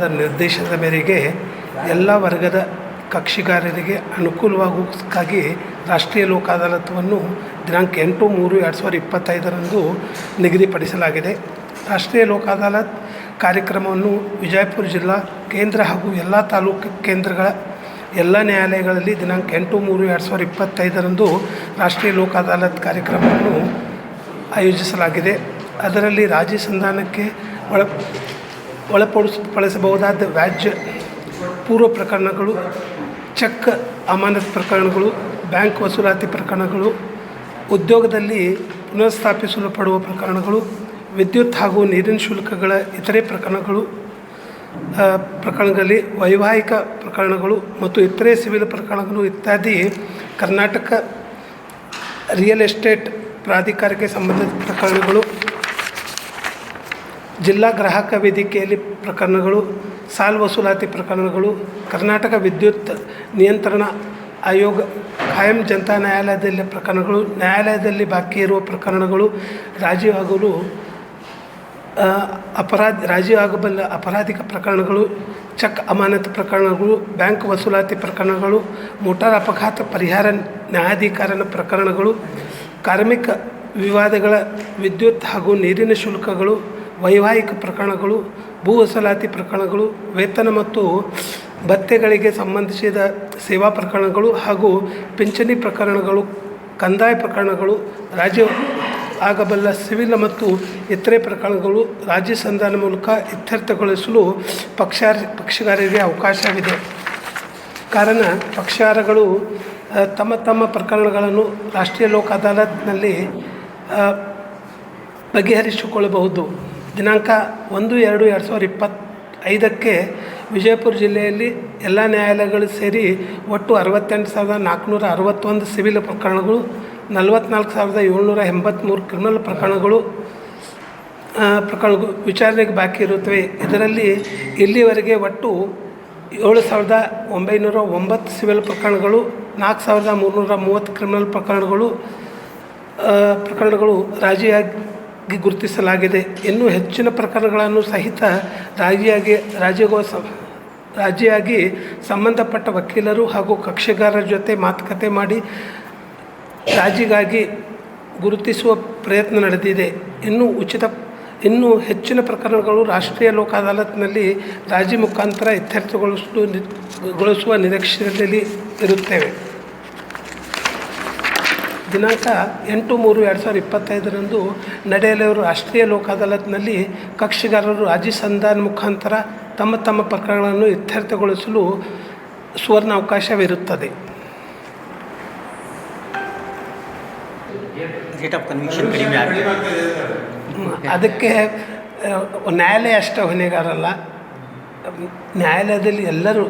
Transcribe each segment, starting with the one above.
ನಿರ್ದೇಶನದ ಮೇರೆಗೆ ಎಲ್ಲ ವರ್ಗದ ಕಕ್ಷಿಗಾರರಿಗೆ ಅನುಕೂಲವಾಗುವುದಕ್ಕಾಗಿ ರಾಷ್ಟ್ರೀಯ ಲೋಕ ಅದಾಲತ್ವನ್ನು ದಿನಾಂಕ ಎಂಟು ಮೂರು ಎರಡು ಸಾವಿರದ ಇಪ್ಪತ್ತೈದರಂದು ನಿಗದಿಪಡಿಸಲಾಗಿದೆ. ರಾಷ್ಟ್ರೀಯ ಲೋಕ ಅದಾಲತ್ ಕಾರ್ಯಕ್ರಮವನ್ನು ವಿಜಯಪುರ ಜಿಲ್ಲಾ, ಕೇಂದ್ರ ಹಾಗೂ ಎಲ್ಲ ತಾಲೂಕು ಕೇಂದ್ರಗಳ ಎಲ್ಲ ನ್ಯಾಯಾಲಯಗಳಲ್ಲಿ ದಿನಾಂಕ ಎಂಟು ಮೂರು ಎರಡು ಸಾವಿರದ ಇಪ್ಪತ್ತೈದರಂದು ರಾಷ್ಟ್ರೀಯ ಲೋಕ ಅದಾಲತ್ ಕಾರ್ಯಕ್ರಮವನ್ನು ಆಯೋಜಿಸಲಾಗಿದೆ. ಅದರಲ್ಲಿ ರಾಜಿ ಸಂಧಾನಕ್ಕೆ ಒಳ ಒಳಪಡಿಸ, ಬಳಸಬಹುದಾದ ವ್ಯಾಜ್ಯ ಪೂರ್ವ ಪ್ರಕರಣಗಳು, ಚೆಕ್ ಅಮಾನತ್ ಪ್ರಕರಣಗಳು, ಬ್ಯಾಂಕ್ ವಸೂಲಾತಿ ಪ್ರಕರಣಗಳು, ಉದ್ಯೋಗದಲ್ಲಿ ಪುನಃಸ್ಥಾಪಿಸಲು ಪಡುವ ಪ್ರಕರಣಗಳು, ವಿದ್ಯುತ್ ಹಾಗೂ ನೀರಿನ ಶುಲ್ಕಗಳ ಇತರೆ ಪ್ರಕರಣಗಳು ಪ್ರಕರಣಗಳಲ್ಲಿ ವೈವಾಹಿಕ ಪ್ರಕರಣಗಳು ಮತ್ತು ಇತರೆ ಸಿವಿಲ್ ಪ್ರಕರಣಗಳು ಇತ್ಯಾದಿ ಕರ್ನಾಟಕ ರಿಯಲ್ ಎಸ್ಟೇಟ್ ಪ್ರಾಧಿಕಾರಕ್ಕೆ ಸಂಬಂಧಿಸಿದ ಪ್ರಕರಣಗಳು. ಜಿಲ್ಲಾ ಗ್ರಾಹಕ ವೇದಿಕೆಯಲ್ಲಿ ಪ್ರಕರಣಗಳು ಸಾಲ ವಸೂಲಾತಿ ಪ್ರಕರಣಗಳು ಕರ್ನಾಟಕ ವಿದ್ಯುತ್ ನಿಯಂತ್ರಣ ಆಯೋಗ ಕಾಯಂ ಜನತಾ ನ್ಯಾಯಾಲಯದಲ್ಲಿ ಪ್ರಕರಣಗಳು ನ್ಯಾಯಾಲಯದಲ್ಲಿ ಬಾಕಿ ಇರುವ ಪ್ರಕರಣಗಳು ರಾಜಿ ಆಗಲು ಆ, ಅಪರಾಧ ರಾಜಿ ಅಪರಾಧಿಕ ಪ್ರಕರಣಗಳು ಚೆಕ್ ಅಮಾನತು ಪ್ರಕರಣಗಳು ಬ್ಯಾಂಕ್ ವಸೂಲಾತಿ ಪ್ರಕರಣಗಳು ಮೋಟಾರ್ ಅಪಘಾತ ಪರಿಹಾರ ನ್ಯಾಯಾಧಿಕರಣ ಪ್ರಕರಣಗಳು ಕಾರ್ಮಿಕ ವಿವಾದಗಳ ವಿದ್ಯುತ್ ಹಾಗೂ ನೀರಿನ ಶುಲ್ಕಗಳು ವೈವಾಹಿಕ ಪ್ರಕರಣಗಳು ಭೂ ವಸೂಲಾತಿ ಪ್ರಕರಣಗಳು, ವೇತನ ಮತ್ತು ಭತ್ಯೆಗಳಿಗೆ ಸಂಬಂಧಿಸಿದ ಸೇವಾ ಪ್ರಕರಣಗಳು ಹಾಗೂ ಪಿಂಚಣಿ ಪ್ರಕರಣಗಳು, ಕಂದಾಯ ಪ್ರಕರಣಗಳು, ರಾಜ್ಯ ಆಗಬಲ್ಲ ಸಿವಿಲ್ ಮತ್ತು ಇತರೆ ಪ್ರಕರಣಗಳು ರಾಜ್ಯ ಸಂಧಾನ ಮೂಲಕ ಇತ್ಯರ್ಥಗೊಳಿಸಲು ಪಕ್ಷ ಪಕ್ಷಗಾರರಿಗೆ ಅವಕಾಶವಿದೆ. ಕಾರಣ ಪಕ್ಷಗಾರಗಳು ತಮ್ಮ ತಮ್ಮ ಪ್ರಕರಣಗಳನ್ನು ರಾಷ್ಟ್ರೀಯ ಲೋಕ ಅದಾಲತ್ನಲ್ಲಿ ಬಗೆಹರಿಸಿಕೊಳ್ಳಬಹುದು. ದಿನಾಂಕ ಒಂದು, ಎರಡು ಎರಡು ಸಾವಿರದ ಇಪ್ಪತ್ತೈದಕ್ಕೆ ವಿಜಯಪುರ ಜಿಲ್ಲೆಯಲ್ಲಿ ಎಲ್ಲ ನ್ಯಾಯಾಲಯಗಳು ಸೇರಿ ಒಟ್ಟು ಅರವತ್ತೆಂಟು ಸಾವಿರದ ನಾಲ್ಕುನೂರ ಅರವತ್ತೊಂದು ಸಿವಿಲ್ ಪ್ರಕರಣಗಳು ನಲವತ್ತ್ನಾಲ್ಕು ಸಾವಿರದ ಏಳ್ನೂರ ಎಂಬತ್ತ್ಮೂರು ಕ್ರಿಮಿನಲ್ ಪ್ರಕರಣಗಳು ಪ್ರಕರಣಗಳು ವಿಚಾರಣೆಗೆ ಬಾಕಿ ಇರುತ್ತವೆ. ಇದರಲ್ಲಿ ಇಲ್ಲಿವರೆಗೆ ಒಟ್ಟು ಏಳು ಸಾವಿರದ ಒಂಬೈನೂರ ಒಂಬತ್ತು ಸಿವಿಲ್ ಪ್ರಕರಣಗಳು, ನಾಲ್ಕು ಸಾವಿರದ ಮೂರುನೂರ ಮೂವತ್ತು ಕ್ರಿಮಿನಲ್ ಪ್ರಕರಣಗಳು ಪ್ರಕರಣಗಳು ರಾಜಿಯಾಗಿ ಗುರುತಿಸಲಾಗಿದೆ. ಇನ್ನೂ ಹೆಚ್ಚಿನ ಪ್ರಕರಣಗಳನ್ನು ಸಹಿತ ರಾಜಿಯಾಗಿ ಸ, ರಾಜಿಯಾಗಿ ಸಂಬಂಧಪಟ್ಟ ವಕೀಲರು ಹಾಗೂ ಕಕ್ಷಿಗಾರರ ಜೊತೆ ಮಾತುಕತೆ ಮಾಡಿ ರಾಜಿಗಾಗಿ ಗುರುತಿಸುವ ಪ್ರಯತ್ನ ನಡೆದಿದೆ. ಇನ್ನೂ ಉಚಿತ, ಇನ್ನೂ ಹೆಚ್ಚಿನ ಪ್ರಕರಣಗಳು ರಾಷ್ಟ್ರೀಯ ಲೋಕ ಅದಾಲತ್ನಲ್ಲಿ ರಾಜಿ ಮುಖಾಂತರ ಇತ್ಯರ್ಥಗೊಳಿಸಲು ಗೊಳಿಸುವ ನಿರೀಕ್ಷೆಯಲ್ಲಿ ಇರುತ್ತೇವೆ. ದಿನಾಂಕ ಎಂಟು ಮೂರು ಎರಡು ಸಾವಿರದ ಇಪ್ಪತ್ತೈದರಂದು ನಡೆಯಲಿರುವ ರಾಷ್ಟ್ರೀಯ ಲೋಕ ಅದಾಲತ್ನಲ್ಲಿ ಕಕ್ಷಿಗಾರರು ರಾಜಿ ಸಂಧಾನ ಮುಖಾಂತರ ತಮ್ಮ ತಮ್ಮ ಪ್ರಕರಣಗಳನ್ನು ಇತ್ಯರ್ಥಗೊಳಿಸಲು ಸುವರ್ಣ ಅವಕಾಶವಿರುತ್ತದೆ. ಅದಕ್ಕೆ ನ್ಯಾಯಾಲಯ ಅಷ್ಟೇ ಹೊಣೆಗಾರಲ್ಲ. ನ್ಯಾಯಾಲಯದಲ್ಲಿ ಎಲ್ಲರೂ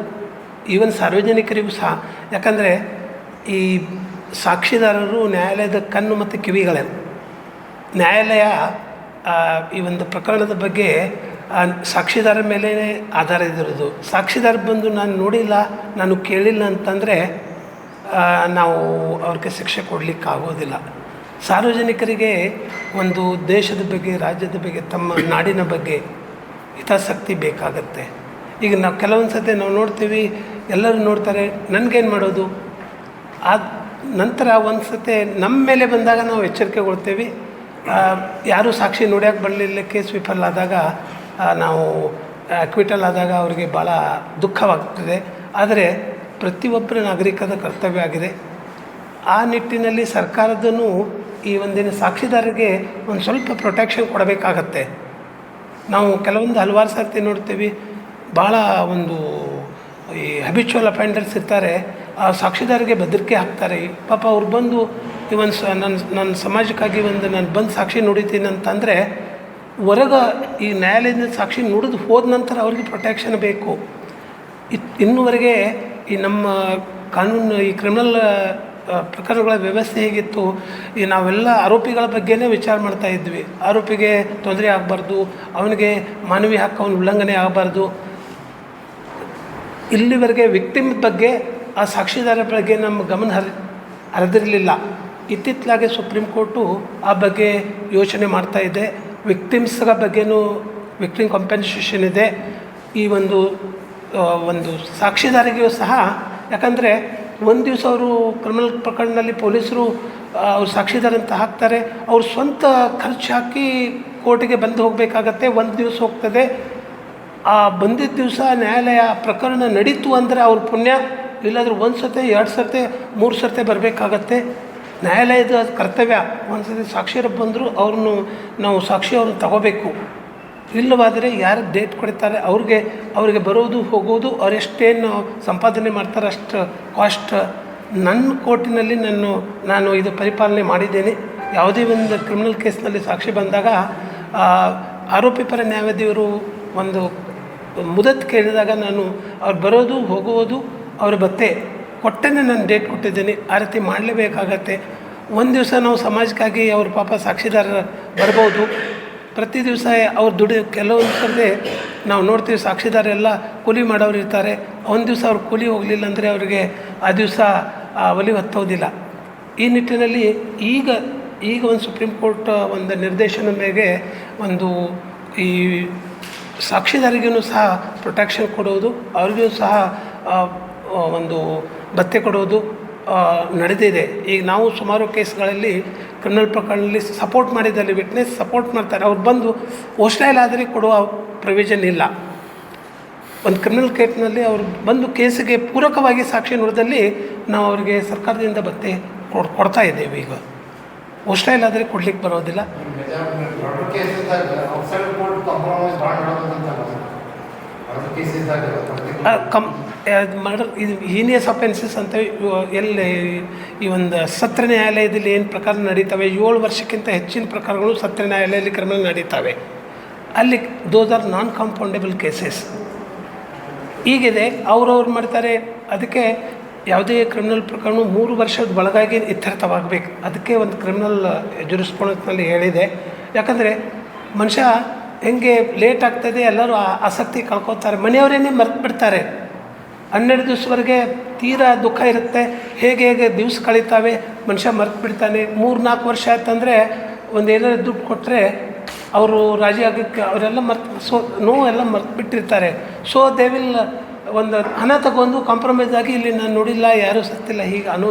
ಈವನ್ ಸಾರ್ವಜನಿಕರಿಗೂ ಸಹ ಯಾಕಂದರೆ ಈ ಸಾಕ್ಷಿದಾರರು ನ್ಯಾಯಾಲಯದ ಕಣ್ಣು ಮತ್ತು ಕಿವಿಗಳೇ ನ್ಯಾಯಾಲಯ ಈ ಒಂದು ಪ್ರಕರಣದ ಬಗ್ಗೆ ಸಾಕ್ಷಿದಾರ ಮೇಲೆ ಆಧಾರ ಇದ್ದಿರೋದು. ಸಾಕ್ಷಿದಾರ ಬಂದು ನಾನು ನೋಡಿಲ್ಲ, ನಾನು ಕೇಳಿಲ್ಲ ಅಂತಂದರೆ ನಾವು ಅವ್ರಿಗೆ ಶಿಕ್ಷೆ ಕೊಡಲಿಕ್ಕೆ ಆಗೋದಿಲ್ಲ ಸಾರ್ವಜನಿಕರಿಗೆ ಒಂದು ದೇಶದ ಬಗ್ಗೆ, ರಾಜ್ಯದ ಬಗ್ಗೆ, ತಮ್ಮ ನಾಡಿನ ಬಗ್ಗೆ ಹಿತಾಸಕ್ತಿ ಬೇಕಾಗತ್ತೆ. ಈಗ ನಾವು ಕೆಲವೊಂದು ಸತಿ ನಾವು ನೋಡ್ತೀವಿ, ಎಲ್ಲರೂ ನೋಡ್ತಾರೆ, ನನಗೇನು ಮಾಡೋದು? ಆ ನಂತರ ಒಂದು ಸತಿ ನಮ್ಮ ಮೇಲೆ ಬಂದಾಗ ನಾವು ಎಚ್ಚರಿಕೆಗೊಳ್ತೇವೆ. ಯಾರೂ ಸಾಕ್ಷಿ ನೋಡ್ಯಾಕೆ ಬರಲಿಲ್ಲ, ಕೇಸ್ ವಿಫಲ ಆದಾಗ ನಾವು ಅಕ್ವಿಟಲ್ ಆದಾಗ ಅವರಿಗೆ ಭಾಳ ದುಃಖವಾಗ್ತದೆ. ಆದರೆ ಪ್ರತಿಯೊಬ್ಬರ ನಾಗರಿಕದ ಕರ್ತವ್ಯ ಆಗಿದೆ. ಆ ನಿಟ್ಟಿನಲ್ಲಿ ಸರ್ಕಾರದೂ ಈ ಒಂದಿನ ಸಾಕ್ಷಿದಾರರಿಗೆ ಒಂದು ಸ್ವಲ್ಪ ಪ್ರೊಟೆಕ್ಷನ್ ಕೊಡಬೇಕಾಗತ್ತೆ. ನಾವು ಕೆಲವೊಂದು ಹಲವಾರು ಸರ್ತಿ ನೋಡ್ತೀವಿ ಭಾಳ ಒಂದು ಈ ಹ್ಯಾಬಿಚುವಲ್ ಅಫೆಂಡರ್ಸ್ ಇರ್ತಾರೆ. ಆ ಸಾಕ್ಷಿದಾರಿಗೆ ಬೆದರಿಕೆ ಹಾಕ್ತಾರೆ. ಪಾಪ ಅವ್ರು ಬಂದು ಒಂದು ಸ ನನ್ನ ನನ್ನ ಸಮಾಜಕ್ಕಾಗಿ ಒಂದು ನಾನು ಬಂದು ಸಾಕ್ಷಿ ನುಡಿತೀನಿ ಅಂತಂದರೆ, ಹೊರಗೆ ಈ ನ್ಯಾಯಾಲಯದ ಸಾಕ್ಷಿ ನುಡಿದು ಹೋದ ನಂತರ ಅವ್ರಿಗೆ ಪ್ರೊಟೆಕ್ಷನ್ ಬೇಕು. ಇತ್ ಇನ್ನುವರೆಗೆ ಈ ನಮ್ಮ ಕಾನೂನು, ಈ ಕ್ರಿಮಿನಲ್ ಪ್ರಕರಣಗಳ ವ್ಯವಸ್ಥೆ ಹೇಗಿತ್ತು, ಈ ನಾವೆಲ್ಲ ಆರೋಪಿಗಳ ಬಗ್ಗೆನೇ ವಿಚಾರ ಮಾಡ್ತಾ ಇದ್ವಿ. ಆರೋಪಿಗೆ ತೊಂದರೆ ಆಗಬಾರ್ದು, ಅವನಿಗೆ ಮಾನವೀಯ ಹಕ್ಕು, ಅವನ ಉಲ್ಲಂಘನೆ ಆಗಬಾರ್ದು. ಇಲ್ಲಿವರೆಗೆ ವಿಕ್ಟಿಮ್ ಬಗ್ಗೆ ಆ ಸಾಕ್ಷಿದಾರರ ಬಗ್ಗೆ ನಮ್ಮ ಗಮನ ಹರಿ, ಹರಿದಿರಲಿಲ್ಲ. ಇತ್ತಿತ್ತಲಾಗೆ ಸುಪ್ರೀಂ ಕೋರ್ಟು ಆ ಬಗ್ಗೆ ಯೋಚನೆ ಮಾಡ್ತಾ ಇದೆ. ವಿಕ್ಟಿಮ್ಸ್ಗಳ ಬಗ್ಗೆನೂ ವಿಕ್ಟಿಮ್ ಕಂಪೆನ್ಸೇಷನ್ ಇದೆ. ಈ ಒಂದು ಒಂದು ಸಾಕ್ಷಿದಾರಿಗೆಯೂ ಸಹ, ಯಾಕಂದರೆ ಒಂದು ದಿವಸ ಅವರು ಕ್ರಿಮಿನಲ್ ಪ್ರಕರಣದಲ್ಲಿ ಪೊಲೀಸರು ಅವ್ರು ಸಾಕ್ಷಿದಾರ ಅಂತ ಹಾಕ್ತಾರೆ. ಅವ್ರು ಸ್ವಂತ ಖರ್ಚು ಹಾಕಿ ಕೋರ್ಟಿಗೆ ಬಂದು ಹೋಗಬೇಕಾಗತ್ತೆ. ಒಂದು ದಿವಸ ಹೋಗ್ತದೆ. ಆ ಬಂದಿದ್ದ ದಿವಸ ನ್ಯಾಯಾಲಯ ಪ್ರಕರಣ ನಡೀತು ಅಂದರೆ ಅವ್ರ ಪುಣ್ಯ. ಇಲ್ಲಾಂದ್ರೆ ಒಂದು ಸರ್ತಿ, ಎರಡು ಸರ್ತಿ, ಮೂರು ಸರ್ತಿ ಬರಬೇಕಾಗತ್ತೆ. ನ್ಯಾಯಾಲಯದ ಕರ್ತವ್ಯ, ಒಂದು ಸರ್ತಿ ಸಾಕ್ಷಿಯರು ಬಂದರು ಅವ್ರನ್ನು ನಾವು ಸಾಕ್ಷಿ ಅವ್ರನ್ನ ತಗೋಬೇಕು. ಇಲ್ಲವಾದರೆ ಯಾರು ಡೇಟ್ ಕೊಡ್ತಾರೆ, ಅವ್ರಿಗೆ, ಅವರಿಗೆ ಬರೋದು, ಹೋಗೋದು, ಅವರೆಷ್ಟೇನು ಸಂಪಾದನೆ ಮಾಡ್ತಾರೆ, ಅಷ್ಟು ಕಾಸ್ಟ್ ನನ್ನ ಕೋರ್ಟಿನಲ್ಲಿ ನಾನು ನಾನು ಇದು ಪರಿಪಾಲನೆ ಮಾಡಿದ್ದೇನೆ. ಯಾವುದೇ ಒಂದು ಕ್ರಿಮಿನಲ್ ಕೇಸ್ನಲ್ಲಿ ಸಾಕ್ಷಿ ಬಂದಾಗ ಆರೋಪಿ ಪರ ನ್ಯಾಯವಾದಿಯವರು ಒಂದು ಮುದತ್ ಕೇಳಿದಾಗ ನಾನು ಅವ್ರು ಬರೋದು, ಹೋಗುವುದು ಅವ್ರ ಬತ್ತೆ, ಕೊಟ್ಟನೆ ನಾನು ಡೇಟ್ ಕೊಟ್ಟಿದ್ದೀನಿ ಆ ರೀತಿ ಮಾಡಲೇಬೇಕಾಗತ್ತೆ. ಒಂದು ದಿವಸ ನಾವು ಸಮಾಜಕ್ಕಾಗಿ ಅವ್ರ ಪಾಪ ಸಾಕ್ಷಿದಾರ ಬರ್ಬೋದು. ಪ್ರತಿ ದಿವಸ ಅವ್ರು ದುಡಿ, ಕೆಲವೊಂದು ಸರ್ತಿ ನಾವು ನೋಡ್ತೀವಿ ಸಾಕ್ಷಿದಾರ ಎಲ್ಲ ಕೂಲಿ ಮಾಡೋರು ಇರ್ತಾರೆ. ಒಂದು ದಿವಸ ಅವ್ರು ಕೂಲಿ ಹೋಗಲಿಲ್ಲ ಅಂದರೆ ಅವರಿಗೆ ಆ ದಿವಸ ಆ ಒಲಿ ಹತ್ತೋದಿಲ್ಲ. ಈ ನಿಟ್ಟಿನಲ್ಲಿ ಈಗ ಈಗ ಒಂದು ಸುಪ್ರೀಂ ಕೋರ್ಟ್ ಒಂದು ನಿರ್ದೇಶನ ಮೇಲೆ ಒಂದು ಈ ಸಾಕ್ಷಿದಾರಿಗೂ ಸಹ ಪ್ರೊಟೆಕ್ಷನ್ ಕೊಡೋದು, ಅವ್ರಿಗೂ ಸಹ ಒಂದು ಭತ್ಯೆ ಕೊಡೋದು ನಡೆದಿದೆ. ಈಗ ನಾವು ಸುಮಾರು ಕೇಸ್ಗಳಲ್ಲಿ ಕ್ರಿಮಿನಲ್ ಪ್ರಕರಣದಲ್ಲಿ ಸಪೋರ್ಟ್ ಮಾಡಿದಲ್ಲಿ ವಿಟ್ನೆಸ್ ಸಪೋರ್ಟ್ ಮಾಡ್ತಾರೆ. ಅವ್ರು ಬಂದು ಹೋಸ್ಟೈಲ್ ಆದರೆ ಕೊಡುವ ಪ್ರೊವಿಷನ್ ಇಲ್ಲ. ಒಂದು ಕ್ರಿಮಿನಲ್ ಕೇಸ್ನಲ್ಲಿ ಅವರು ಬಂದು ಕೇಸಿಗೆ ಪೂರಕವಾಗಿ ಸಾಕ್ಷಿ ನೋಡಿದಲ್ಲಿ ನಾವು ಅವರಿಗೆ ಸರ್ಕಾರದಿಂದ ಭತ್ತೆ ಕೊಡ್, ಕೊಡ್ತಾ ಇದ್ದೇವೆ ಈಗ. ಹೋಸ್ಟೈಲ್ ಆದರೆ ಕೊಡ್ಲಿಕ್ಕೆ ಬರೋದಿಲ್ಲ. ಕಮ್ ಮರ್ಡರ್ ಇದು ಹೀನಿಯಸ್ ಅಫೆನ್ಸಸ್ ಅಂತ ಎಲ್ಲಿ ಈ ಒಂದು ಸತ್ರ ನ್ಯಾಯಾಲಯದಲ್ಲಿ ಏನು ಪ್ರಕಾರ ನಡೀತವೆ ಏಳು ವರ್ಷಕ್ಕಿಂತ ಹೆಚ್ಚಿನ ಪ್ರಕಾರಗಳು ಸತ್ರ ನ್ಯಾಯಾಲಯದಲ್ಲಿ ಕ್ರಿಮಿನಲ್ ನಡೀತವೆ. ಅಲ್ಲಿ those are non compoundable cases ಈಗಿದೆ ಅವ್ರವ್ರು ಮಾಡ್ತಾರೆ ಅದಕ್ಕೆ ಯಾವುದೇ ಕ್ರಿಮಿನಲ್ ಪ್ರಕರಣ ಮೂರು ವರ್ಷದ ಒಳಗಾಗಿ ಇತ್ಯರ್ಥವಾಗಬೇಕು. ಅದಕ್ಕೆ ಒಂದು ಕ್ರಿಮಿನಲ್ ಜುರಿಸ್ಪೊನೆನ್ಸ್ನಲ್ಲಿ ಹೇಳಿದೆ. ಯಾಕಂದರೆ ಮನುಷ್ಯ ಹೆಂಗೆ ಲೇಟ್ ಆಗ್ತದೆ ಎಲ್ಲರೂ ಆಸಕ್ತಿ ಕಳ್ಕೊತಾರೆ. ಮನೆಯವರೇನೆ ಮರ್ತು ಬಿಡ್ತಾರೆ. ಹನ್ನೆರಡು ದಿವಸವರೆಗೆ ತೀರಾ ದುಃಖ ಇರುತ್ತೆ. ಹೇಗೆ ಹೇಗೆ ದಿವಸ ಕಳೀತಾವೆ, ಮನುಷ್ಯ ಮರ್ತು ಬಿಡ್ತಾನೆ. ಮೂರು ನಾಲ್ಕು ವರ್ಷ ಆಯ್ತಂದರೆ ಒಂದು ಏನಾದ್ರು ದುಡ್ಡು ಕೊಟ್ಟರೆ ಅವರು ರಾಜಿ ಆಗಕ್ಕೆ ಅವರೆಲ್ಲ ಮರ್ತು ಸೊ ನೋವೆಲ್ಲ ಮರ್ತು ಬಿಟ್ಟಿರ್ತಾರೆ. ಸೊ ದೇ ವಿಲ್ ಒಂದು ಹಣ ತಗೊಂಡು ಕಾಂಪ್ರಮೈಸ್ ಆಗಿ ಇಲ್ಲಿ ನಾನು ನೋಡಿಲ್ಲ, ಯಾರೂ ಸತ್ತಿಲ್ಲ, ಹೀಗೆ ಅನೋ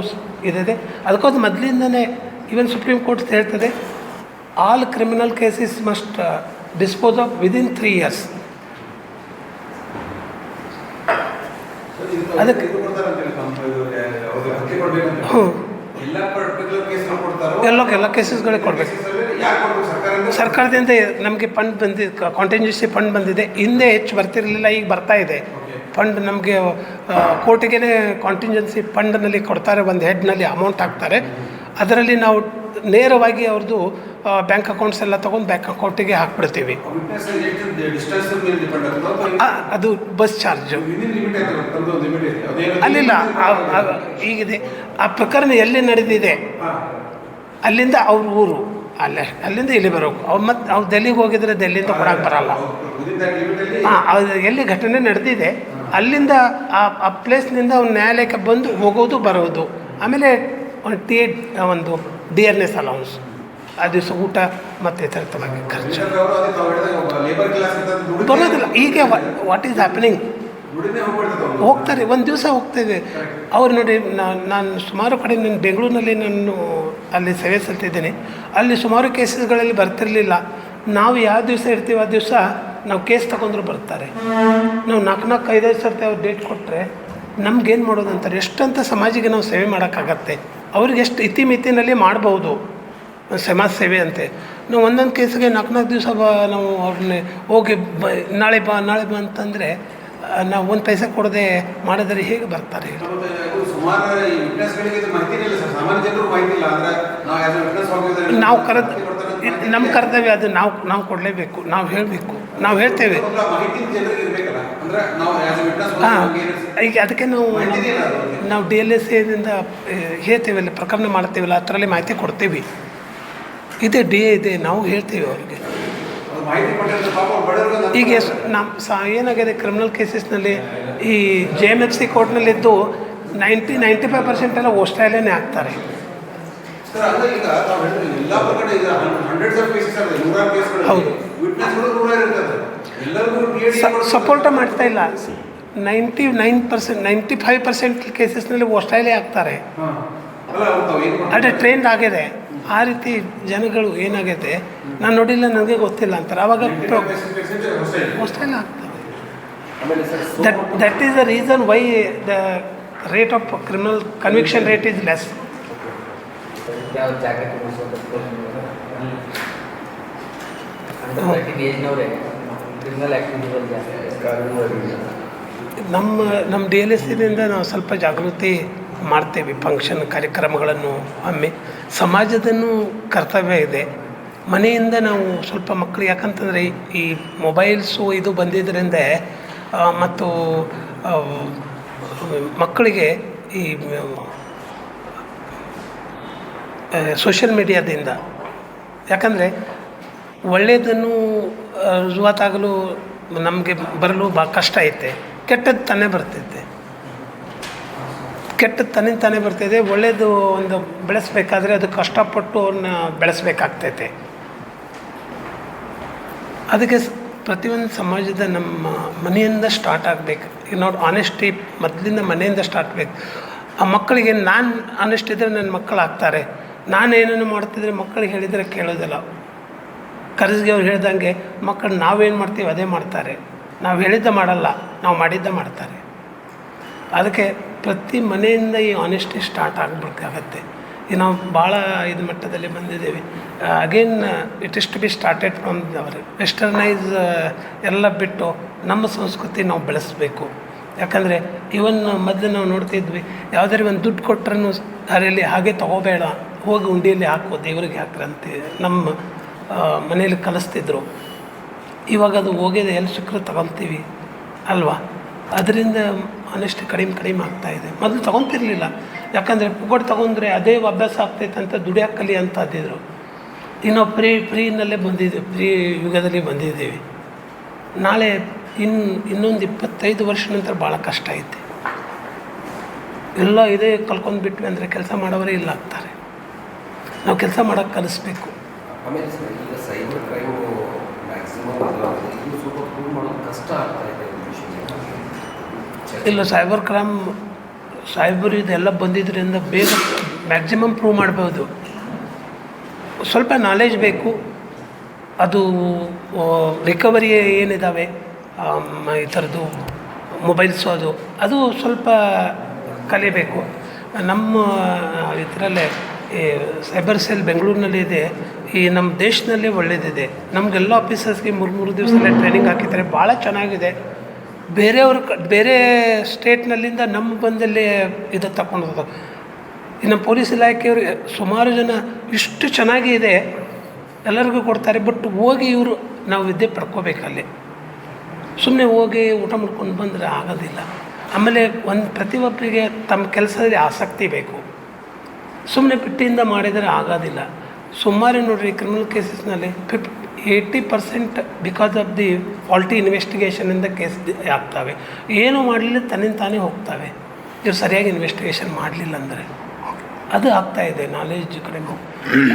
ಇದೆ ಅದಕ್ಕೊಂದು ಮೊದಲಿಂದನೇ ಈವನ್ ಸುಪ್ರೀಂ ಕೋರ್ಟ್ ಹೇಳ್ತದೆ all criminal cases must dispose of within three years ಅದಕ್ಕೆ- ಹ್ಞೂ. ಎಲ್ಲ ಎಲ್ಲ ಕೇಸಸ್ಗಳಿಗೆ ಕೊಡಬೇಕು. ಸರ್ಕಾರದಿಂದ? ನಮಗೆ ಫಂಡ್ ಬಂದಿದೆ ಕಾಂಟಿಂಜೆನ್ಸಿ ಫಂಡ್ ಬಂದಿದೆ. ಹಿಂದೆ ಹೆಚ್ಚು ಬರ್ತಿರಲಿಲ್ಲ ಈಗ ಬರ್ತಾ ಇದೆ. ಫಂಡ್ ನಮಗೆ ಕೋರ್ಟಿಗೆ ಕಾಂಟಿಂಜೆನ್ಸಿ ಫಂಡ್ನಲ್ಲಿ ಕೊಡ್ತಾರೆ. ಒಂದು ಹೆಡ್ನಲ್ಲಿ ಅಮೌಂಟ್ ಹಾಕ್ತಾರೆ. ಅದರಲ್ಲಿ ನಾವು ನೇರವಾಗಿ ಅವ್ರದ್ದು ಬ್ಯಾಂಕ್ ಅಕೌಂಟ್ಸ್ ಎಲ್ಲ ತೊಗೊಂಡು ಬ್ಯಾಂಕ್ ಅಕೌಂಟಿಗೆ ಹಾಕ್ಬಿಡ್ತೀವಿ. ಅದು ಬಸ್ ಚಾರ್ಜು ಅಲ್ಲಿಲ್ಲ ಈಗಿದೆ. ಆ ಪ್ರಕರಣ ಎಲ್ಲಿ ನಡೆದಿದೆ? ಅಲ್ಲಿಂದ ಅವ್ರ ಊರು. ಅಲ್ಲೇ, ಅಲ್ಲಿಂದ ಇಲ್ಲಿ ಬರೋಕು. ಅವ್ರು ಮತ್ತೆ ಅವ್ರು ದೆಲ್ಲಿಗೆ ಹೋಗಿದ್ರೆ ದೆಲ್ಲಿಂದ ಕೊಡಕ್ಕೆ ಬರಲ್ಲ. ಹಾಂ ಎಲ್ಲಿ ಘಟನೆ ನಡೆದಿದೆ, ಅಲ್ಲಿಂದ ಆ ಆ ಪ್ಲೇಸ್ನಿಂದ ಅವ್ನು ನ್ಯಾಯಾಲಯಕ್ಕೆ ಬಂದು ಹೋಗೋದು, ಬರೋದು. ಆಮೇಲೆ ಒಂದು ಟಿ, ಒಂದು ಡಿ ಎನ್ ಎಸ್ ಅಲೌನ್ಸ್ ಆ ದಿವಸ ಊಟ ಮತ್ತು ಈ ಖರ್ಚು. ಬರೋದಿಲ್ಲ. ಈಗ ವಾಟ್ ಈಸ್ ಹ್ಯಾಪನಿಂಗ್. ಹೋಗ್ತಾರೆ ಒಂದು ದಿವಸ ಹೋಗ್ತೇವೆ ಅವ್ರು ನೋಡಿ ನಾನು ನಾನು ಸುಮಾರು ಕಡೆ ನಾನು ಬೆಂಗಳೂರಿನಲ್ಲಿ ನಾನು ಅಲ್ಲಿ ಸೇವೆ ಸಲ್ತಿದ್ದೀನಿ ಅಲ್ಲಿ ಸುಮಾರು ಕೇಸಸ್ಗಳಲ್ಲಿ ಬರ್ತಿರಲಿಲ್ಲ. ನಾವು ಯಾವ ದಿವಸ ಇರ್ತೀವಿ ಆ ದಿವಸ ನಾವು ಕೇಸ್ ತಗೊಂಡ್ರು ಬರ್ತಾರೆ. ನಾವು ನಾಲ್ಕು ನಾಲ್ಕು ಐದೈದು ಸರ್ತಿ ಅವ್ರು ಡೇಟ್ ಕೊಟ್ಟರೆ ನಮ್ಗೇನು ಮಾಡೋದು ಅಂತಾರೆ ಎಷ್ಟಂತ ಸಮಾಜಿಗೆ ನಾವು ಸೇವೆ ಮಾಡೋಕ್ಕಾಗತ್ತೆ? ಅವ್ರಿಗೆ ಎಷ್ಟು ಇತಿಮಿತಿನಲ್ಲಿ ಮಾಡ್ಬೋದು? ಸಮಾಜ ಸೇವೆ ಅಂತೆ ನಾವು ಒಂದೊಂದು ಕೇಸಿಗೆ ನಾಲ್ಕು ನಾಲ್ಕು ದಿವಸ ಬಾ ನಾವು ಅವ್ರನ್ನೇ ಹೋಗಿ ಬ ನಾಳೆ ಬಾ ನಾಳೆ ಬಾ ಅಂತಂದರೆ ನಾವು ಒಂದು ಪೈಸೆ ಕೊಡದೆ ಮಾಡಿದರೆ ಹೇಗೆ ಬರ್ತಾರೆ ನಾವು ಕರೆದು ನಮ್ಮ ಕರ್ತವ್ಯ ಅದು. ನಾವು ನಾವು ಕೊಡಲೇಬೇಕು. ನಾವು ಹೇಳಬೇಕು. ನಾವು ಹೇಳ್ತೇವೆ. ಹಾಂ. ಈಗ ಅದಕ್ಕೆ ನಾವು. ನಾವು ಡಿ ಎಲ್ ಎಸ್ ಎದಿಂದ ಅಲ್ಲಿ ಪ್ರಕರಣ ಮಾಡ್ತೇವಲ್ಲ ಅದರಲ್ಲಿ ಮಾಹಿತಿ ಕೊಡ್ತೀವಿ. ಇದೆ ಡಿ ಎ ಇದೆ ನಾವು ಹೇಳ್ತೀವಿ ಅವ್ರಿಗೆ. ಈಗ ನಮ್ಮ ಸಾ ಏನಾಗಿದೆ ಕ್ರಿಮಿನಲ್ ಕೇಸಸ್ನಲ್ಲಿ ಈ ಜೆ ಎಂ ಎಫ್ ಸಿ ಕೋರ್ಟ್ನಲ್ಲಿದ್ದು ನೈಂಟಿ ನೈಂಟಿ ಫೈವ್ ಪರ್ಸೆಂಟ್ ಎಲ್ಲ ಓಸ್ಟ್ರೇಲಿಯಾನೇ ಆಗ್ತಾರೆ. ಹೌದು. ಸಪೋರ್ಟ ಮಾಡ್ತಾ ಇಲ್ಲ. Ninety nine percent ninety five percent ಕೇಸಸ್ನಲ್ಲಿ Australia ಆಗ್ತಾರೆ. ಅದೇ? ಟ್ರೈನ್ ಆಗಿದೆ. ಆ ರೀತಿ ಜನಗಳು ಏನಾಗೈತೆ? ನಾನು ನೋಡಿಲ್ಲ ನನಗೆ ಗೊತ್ತಿಲ್ಲ ಅಂತಾರೆ. ಆವಾಗ 95% ಹೊಸೇ. ಆಸ್ಟ್ರೇಲಿಯಾ ಆಗ್ತದೆ. That that is the reason why the rate of criminal conviction rate is less ನಮ್ಮ ನಮ್ಮ ಡಿ ಎಲ್ ಎಸ್ ಸಿದಿಂದ ನಾವು ಸ್ವಲ್ಪ ಜಾಗೃತಿ ಮಾಡ್ತೇವೆ ಫಂಕ್ಷನ್ ಕಾರ್ಯಕ್ರಮಗಳನ್ನು. ಒಮ್ಮೆ ಸಮಾಜದನ್ನು ಕರ್ತವ್ಯ ಇದೆ. ಮನೆಯಿಂದ ನಾವು ಸ್ವಲ್ಪ ಮಕ್ಕಳು ಯಾಕಂತಂದರೆ ಈ ಮೊಬೈಲ್ಸು ಇದು ಬಂದಿದ್ದರಿಂದ ಮತ್ತು ಮಕ್ಕಳಿಗೆ ಈ ಸೋಷಿಯಲ್ ಮೀಡಿಯಾದಿಂದ ಯಾಕಂದರೆ ಒಳ್ಳೆಯದನ್ನು ರುಜುವಾತಾಗಲು ನಮಗೆ ಬರಲು ಭಾಳ ಕಷ್ಟ ಐತೆ. ಕೆಟ್ಟದ್ದು ತಾನೇ ಬರ್ತೈತೆ. ಕೆಟ್ಟದ್ದು ತನ್ನಿಂದ ತಾನೇ ಬರ್ತೈತೆ ಒಳ್ಳೆಯದು ಒಂದು ಬೆಳೆಸಬೇಕಾದ್ರೆ ಅದು ಕಷ್ಟಪಟ್ಟು ಅವ್ರನ್ನ ಬೆಳೆಸಬೇಕಾಗ್ತೈತೆ. ಅದಕ್ಕೆ ಪ್ರತಿಯೊಂದು ಸಮಾಜದ ನಮ್ಮ ಮನೆಯಿಂದ ಸ್ಟಾರ್ಟ್ ಆಗಬೇಕು. ಈಗ ನೋಡಿ ಆನೆಸ್ಟಿ ಮೊದಲಿಂದ ಮನೆಯಿಂದ ಸ್ಟಾರ್ಟ್ ಬೇಕು ಆ ಮಕ್ಕಳಿಗೆ ನಾನು ಆನೆಸ್ಟ್ ಇದ್ದರೆ ನನ್ನ ಮಕ್ಕಳು ಆಗ್ತಾರೆ ನಾನು ಏನೇನು ಮಾಡ್ತಿದ್ರೆ ಮಕ್ಕಳಿಗೆ ಹೇಳಿದರೆ ಕೇಳೋದಿಲ್ಲ. ಕರ್ಜಿಗೆ ಅವ್ರು ಹೇಳ್ದಂಗೆ ಮಕ್ಕಳು ನಾವೇನು ಮಾಡ್ತೀವಿ ಅದೇ ಮಾಡ್ತಾರೆ. ನಾವು ಹೇಳಿದ್ದ ಮಾಡಲ್ಲ, ನಾವು ಮಾಡಿದ್ದ ಮಾಡ್ತಾರೆ. ಅದಕ್ಕೆ ಪ್ರತಿ ಮನೆಯಿಂದ ಈ ಆನೆಸ್ಟಿ ಸ್ಟಾರ್ಟ್ ಆಗಬೇಕಾಗತ್ತೆ. ಈಗ ನಾವು ಭಾಳ ಇದು ಮಟ್ಟದಲ್ಲಿ ಬಂದಿದ್ದೇವೆ. Again it is to be started from our westernise ಎಲ್ಲ ಬಿಟ್ಟು ನಮ್ಮ ಸಂಸ್ಕೃತಿ ನಾವು ಬೆಳೆಸಬೇಕು. ಯಾಕಂದರೆ ಇವನ್ ಮೊದಲು ನಾವು ನೋಡ್ತಿದ್ವಿ ಯಾವುದಾದ್ರು ಒಂದು ದುಡ್ಡು ಕೊಟ್ಟರೂ ಅದರಲ್ಲಿ ಹಾಗೆ ತಗೋಬೇಡ, ಹೋಗಿ ಉಂಡಿಯಲ್ಲಿ ಹಾಕು ದೇವರಿಗೆ ಹಾಕ್ರಂತೆ ನಮ್ಮ ಮನೆಯಲ್ಲಿ ಕಲಿಸ್ತಿದ್ರು. ಇವಾಗ ಅದು ಹೋಗಿದೆ, ಎಲ್ಲಿ ಸಿಕ್ಕರೂ ತಗೊಳ್ತೀವಿ. ಅಲ್ವಾ? ಅದರಿಂದ ಅನೆಷ್ಟು ಕಡಿಮೆ ಕಡಿಮೆ ಆಗ್ತಾಯಿದೆ ಮೊದಲು ತೊಗೊತಿರ್ಲಿಲ್ಲ. ಯಾಕಂದರೆ ಪುಗಡ್ ತೊಗೊಂಡ್ರೆ ಅದೇ ಅಭ್ಯಾಸ ಆಗ್ತೈತೆ ಅಂತ ದುಡಿಯೋಕೆ ಅಂತ ಅಂದಿದ್ರು. ಇನ್ನು ಫ್ರೀ, ಫ್ರೀನಲ್ಲೇ ಬಂದಿದ್ದೀವಿ ಫ್ರೀ ಯುಗದಲ್ಲಿ ಬಂದಿದ್ದೀವಿ. ನಾಳೆ ಇನ್ನು ಇನ್ನೊಂದು ಇಪ್ಪತ್ತೈದು ವರ್ಷ ನಂತರ ಭಾಳ ಕಷ್ಟ ಐತೆ. ಎಲ್ಲ ಇದೇ ಕಲ್ಕೊಂಡು ಬಿಟ್ವಿ ಅಂದರೆ ಕೆಲಸ ಮಾಡೋವರೇ ಇಲ್ಲ ಆಗ್ತಾರೆ ನಾವು ಕೆಲಸ ಮಾಡೋಕೆ ಕಲಿಸ್ಬೇಕು. ಆಮೇಲೆ ಸೈಬರ್ ಕ್ರೈಮು ಮ್ಯಾಕ್ಸಿಮಮ್ ಕಷ್ಟ ಆಗ್ತಾ ಇದೆ. ಇಲ್ಲ ಸೈಬರ್ ಕ್ರೈಮ್ ಸೈಬರ್ ಇದೆಲ್ಲ ಬಂದಿದ್ದರಿಂದ ಬೇಗ ಮ್ಯಾಕ್ಸಿಮಮ್ ಪ್ರೂವ್ ಮಾಡ್ಬೋದು. ಸ್ವಲ್ಪ ನಾಲೆಜ್ ಬೇಕು. ಅದು ರಿಕವರಿ ಏನಿದ್ದಾವೆ ಈ ಥರದ್ದು ಮೊಬೈಲ್ಸು ಅದು. ಅದು ಸ್ವಲ್ಪ ಕಲಿಬೇಕು. ನಮ್ಮ ಇದರಲ್ಲೇ ಈ ಸೈಬರ್ ಸೆಲ್ ಬೆಂಗಳೂರಿನಲ್ಲಿ ಇದೆ. ಈ ನಮ್ಮ ದೇಶದಲ್ಲೇ ಒಳ್ಳೆಯದಿದೆ ನಮಗೆಲ್ಲ ಆಫೀಸರ್ಸ್ಗೆ ಮೂರು ಮೂರು ದಿವಸದಲ್ಲೇ ಟ್ರೈನಿಂಗ್ ಹಾಕಿದ್ದಾರೆ ಭಾಳ ಚೆನ್ನಾಗಿದೆ. ಬೇರೆಯವ್ರ ಕ, ಬೇರೆ ಸ್ಟೇಟ್ನಲ್ಲಿಂದ ನಮ್ಮ ಬಂದಲ್ಲಿ ಇದು ತಗೊಂಡು ಇನ್ನು ಪೊಲೀಸ್ ಇಲಾಖೆಯವರು ಸುಮಾರು ಜನ ಇಷ್ಟು ಚೆನ್ನಾಗಿ ಇದೆ, ಎಲ್ಲರಿಗೂ ಕೊಡ್ತಾರೆ, ಬಟ್ ಹೋಗಿ ಇವರು ನಾವು ವಿದ್ಯೆ ಪಡ್ಕೋಬೇಕಲ್ಲಿ ಸುಮ್ಮನೆ ಹೋಗಿ ಊಟ ಮಾಡ್ಕೊಂಡು ಬಂದರೆ ಆಗೋದಿಲ್ಲ. ಆಮೇಲೆ ಒಂದು ಪ್ರತಿಯೊಬ್ಬರಿಗೆ ತಮ್ಮ ಕೆಲಸದಲ್ಲಿ ಆಸಕ್ತಿ ಬೇಕು. ಸುಮ್ಮನೆ ಪಿಟ್ಟಿಯಿಂದ ಮಾಡಿದರೆ ಆಗೋದಿಲ್ಲ. ಸುಮಾರು ನೋಡಿರಿ criminal ಕೇಸಸ್ನಲ್ಲಿ fif eighty percent because of the faulty ಇನ್ವೆಸ್ಟಿಗೇಷನಿಂದ case ಆಗ್ತವೆ. ಏನು ಮಾಡಲಿಲ್ಲ, ತನ್ನಿಂದ ತಾನೇ ಹೋಗ್ತವೆ. ಇವ್ರು ಸರಿಯಾಗಿ ಇನ್ವೆಸ್ಟಿಗೇಷನ್ ಮಾಡಲಿಲ್ಲ ಅಂದರೆ. ಅದು ಆಗ್ತಾ ಇದೆ ನಾಲೆಜ್ ಕಡೆ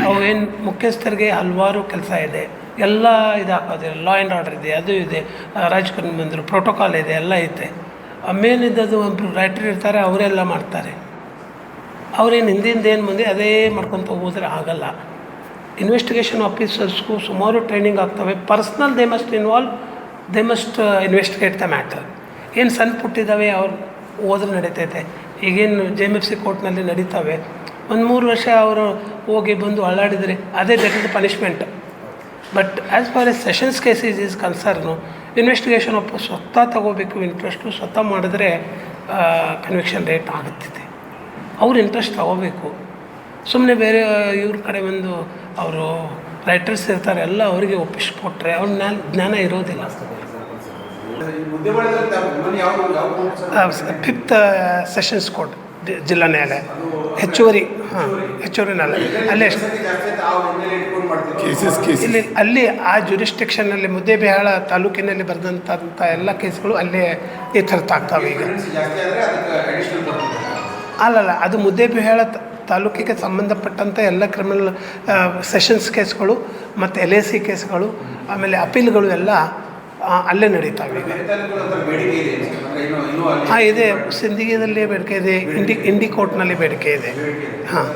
ಅವು ಏನು ಮುಖ್ಯಸ್ಥರಿಗೆ ಹಲವಾರು ಕೆಲಸ ಇದೆ. ಎಲ್ಲ ಇದು ಲಾ ಆ್ಯಂಡ್ ಆರ್ಡರ್ ಇದೆ, ಅದು ಇದೆ. ರಾಜಕಾರಣ ಬಂದರು ಪ್ರೋಟೋಕಾಲ್ ಇದೆ, ಎಲ್ಲ ಐತೆ. ಮೇನ್ ಇದ್ದದ್ದು ಒಬ್ಬರು ರೈಟರ್ ಇರ್ತಾರೆ, ಅವರೆಲ್ಲ ಮಾಡ್ತಾರೆ. ಅವ್ರೇನು ಹಿಂದಿಂದ ಏನು ಮುಂದೆ ಅದೇ ಮಾಡ್ಕೊತ ಹೋಗೋದ್ರೆ ಆಗಲ್ಲ. ಇನ್ವೆಸ್ಟಿಗೇಷನ್ ಆಫೀಸರ್ಸ್ಗೂ ಸುಮಾರು ಟ್ರೈನಿಂಗ್ ಆಗ್ತವೆ. Personal they must involve they must investigate the matter ಏನು ಸಣ್ಣ ಪುಟ್ಟಿದ್ದಾವೆ ಅವ್ರು ಹೋದ್ರೆ ನಡೀತೈತೆ. ಈಗೇನು ಜೆ ಎಂ ಎಫ್ ಸಿ ಕೋರ್ಟ್ನಲ್ಲಿ ನಡೀತಾವೆ. ಒಂದು ಮೂರು ವರ್ಷ ಅವರು ಹೋಗಿ ಬಂದು ಅಳ್ಳಾಡಿದರೆ ಅದೇ that is punishment but as far as sessions cases is concern investigation ಒಪ್ಪು ಸ್ವತಃ ತಗೋಬೇಕು ಇಂಟ್ರೆಸ್ಟು ಸ್ವತಃ ಮಾಡಿದ್ರೆ ಕನ್ವಿಕ್ಷನ್ ರೇಟ್ ಆಗುತ್ತಿದೆ. ಅವ್ರು ಇಂಟ್ರೆಸ್ಟ್ ತಗೋಬೇಕು. ಸುಮ್ಮನೆ ಬೇರೆ, ಇವ್ರ ಕಡೆ ಒಂದು ಅವರು ರೈಟರ್ಸ್ ಇರ್ತಾರೆ ಎಲ್ಲ ಅವರಿಗೆ ಒಪ್ಪಿಸ್ಕೊಟ್ರೆ ಅವ್ರ ಜ್ಞಾನ ಜ್ಞಾನ ಇರೋದಿಲ್ಲ? ಫಿಫ್ತ್ ಸೆಷನ್ಸ್ ಕೋರ್ಟ್ ಜಿಲ್ಲಾ ನ್ಯಾಯಾಲಯ. ಹೆಚ್ಚುವರಿ ಹಾಂ ಹೆಚ್ಚುವರಿ ನ್ಯಾಯಾಲಯ. ಅಲ್ಲೇ ಇಲ್ಲಿ ಅಲ್ಲಿ ಆ ಜುರಿಸ್ಟಿಕ್ಷನಲ್ಲಿ ಮುದ್ದೇಬಿಹಾಳ ತಾಲೂಕಿನಲ್ಲಿ ಬರೆದಂಥ ಎಲ್ಲ ಕೇಸ್ಗಳು ಅಲ್ಲೇ ಈ ಥರದ್ದು ಆಗ್ತಾವೆ ಈಗ. ಅಲ್ಲಲ್ಲ ಅದು ಮುದ್ದೇಬಿಹಾಳ ತಾಲೂಕಿಗೆ ಸಂಬಂಧಪಟ್ಟಂಥ ಎಲ್ಲ ಕ್ರಿಮಿನಲ್ ಸೆಷನ್ಸ್ ಕೇಸ್ಗಳು ಮತ್ತು ಎಲ್ ಎ ಸಿ ಕೇಸ್ಗಳು, ಆಮೇಲೆ ಅಪೀಲ್ಗಳು ಎಲ್ಲ ಅಲ್ಲೇ ನಡೀತಾವೆ ಹಾಂ, ಇದೆ. ಸಿಂದಿಗೆಯಲ್ಲಿ ಬೇಡಿಕೆ ಇದೆ. ಇಂಡಿ ಇಂಡಿ ಕೋರ್ಟ್ನಲ್ಲಿ ಬೇಡಿಕೆ ಇದೆ. ಹಾಂ.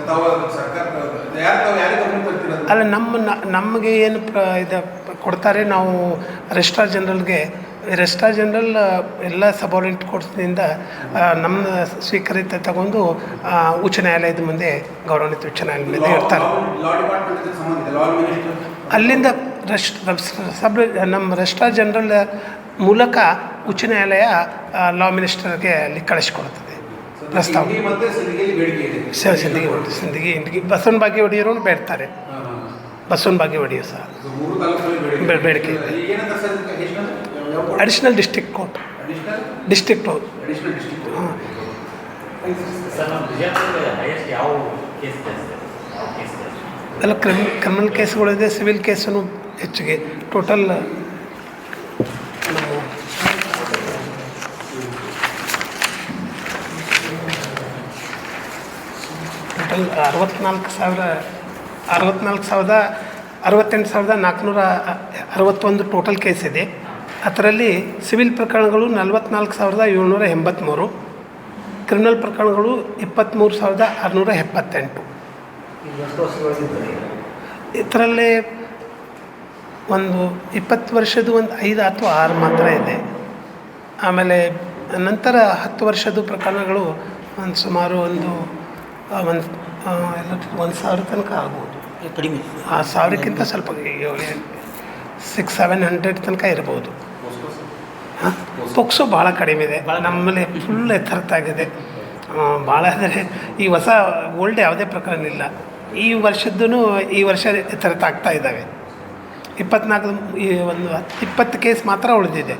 ಅಲ್ಲ, ನಮ್ಮ, ನಮಗೆ ಏನು ಪ್ರ, ಇದು ಕೊಡ್ತಾರೆ, ನಾವು ರಿಜಿಸ್ಟ್ರಾರ್ ಜನರಲ್ಗೆ ರೆಸ್ಟ್ರಾರ್ ಜನರಲ್ ಎಲ್ಲ ಸಬಾರ್ಡಿನೇಟ್ ಕೋರ್ಟ್ಸ್ನಿಂದ ನಮ್ಮ ಸ್ವೀಕರಿತ ತಗೊಂಡು ಉಚ್ಚ ನ್ಯಾಯಾಲಯದ ಮುಂದೆ ಗೌರವಾನ್ವಿತ ಉಚ್ಚ ನ್ಯಾಯಾಲಯದ ಮುಂದೆ ಮಿನಿಸ್ಟರ್ ಅಲ್ಲಿಂದ ರೆಸ್ಟ್ ಸಬ್ ನಮ್ಮ ರೆಸ್ಟಾ ಜನರಲ್ ಮೂಲಕ ಉಚ್ಚ ನ್ಯಾಯಾಲಯ ಲಾ ಮಿನಿಸ್ಟರ್ಗೆ ಅಲ್ಲಿ ಕಳಿಸ್ಕೊಡ್ತದೆ. ಪ್ರಸ್ತಾವ. ಸರ್ ಸಿಂದಗಿ ಸಿಂದಗಿ ಇಂಡಿಗೆ ಬಸವನ ಭಾಗ್ಯ ಒಡೆಯರು ಬೇಡ್ತಾರೆ. ಬಸವನ ಭಾಗ್ಯ ಒಡೆಯರು ಸಹ. ಮೂರು ತಾಲೂಕಲ್ಲಿ ಬೇಡಿಕೆ ಬೇ- ಬೇಡಿಕೆ ಇದೆ. Additional district court district district ಹಾಂ. ಎಲ್ಲ ಕ್ರಿಮ್ ಕ್ರಿಮಿನಲ್ ಕೇಸ್ಗಳಿದೆ ಸಿವಿಲ್ ಕೇಸನ್ನು ಹೆಚ್ಚಿಗೆ ಟೋಟಲ್ ಟೋಟಲ್ ಅರವತ್ನಾಲ್ಕು ಸಾವಿರ ಅರವತ್ನಾಲ್ಕು ಸಾವಿರದ ಅರವತ್ತೆಂಟು ಸಾವಿರದ ನಾಲ್ಕುನೂರ ಅರವತ್ತೊಂದು ಟೋಟಲ್ ಕೇಸ್ ಇದೆ. ಅದರಲ್ಲಿ ಸಿವಿಲ್ ಪ್ರಕರಣಗಳು ನಲವತ್ನಾಲ್ಕು ಸಾವಿರದ ಏಳ್ನೂರ ಎಂಬತ್ತ್ಮೂರು ಕ್ರಿಮಿನಲ್ ಪ್ರಕರಣಗಳು ಇಪ್ಪತ್ತ್ಮೂರು ಸಾವಿರದ ಆರುನೂರ ಎಪ್ಪತ್ತೆಂಟು. ಇದರಲ್ಲೇ ಒಂದು ಇಪ್ಪತ್ತು ವರ್ಷದ ಒಂದು ಐದು ಅಥವಾ ಆರು ಮಾತ್ರ ಇದೆ. ಆಮೇಲೆ ನಂತರ ಹತ್ತು ವರ್ಷದ ಪ್ರಕರಣಗಳು ಒಂದು ಸುಮಾರು ಒಂದು ಒಂದು ಒಂದು ಸಾವಿರ ತನಕ ಆಗ್ಬೋದು. ಕಡಿಮೆ. ಆ ಸಾವಿರಕ್ಕಿಂತ ಸ್ವಲ್ಪ ಸಿಕ್ಸ್ ಸೆವೆನ್ ಹಂಡ್ರೆಡ್ ತನಕ ಇರ್ಬೋದು. ಪೊಕ್ಸೋ ಭಾಳ ಕಡಿಮೆ. ಇದೆ ನಮ್ಮಲ್ಲಿ ಫುಲ್ ಎತ್ತರತ್ತಾಗಿದೆ ಭಾಳ ಅಂದರೆ ಈ ಹೊಸ ಓಲ್ಡ್ ಯಾವುದೇ ಪ್ರಕರಣ ಇಲ್ಲ ಈ ವರ್ಷದ್ದೂ ಈ ವರ್ಷ ಎತ್ತರತ್ತಾಗ್ತಾ ಇದ್ದಾವೆ. ಇಪ್ಪತ್ನಾಲ್ಕು ಈ ಒಂದು ಇಪ್ಪತ್ತು ಕೇಸ್ ಮಾತ್ರ ಉಳಿದಿದೆ.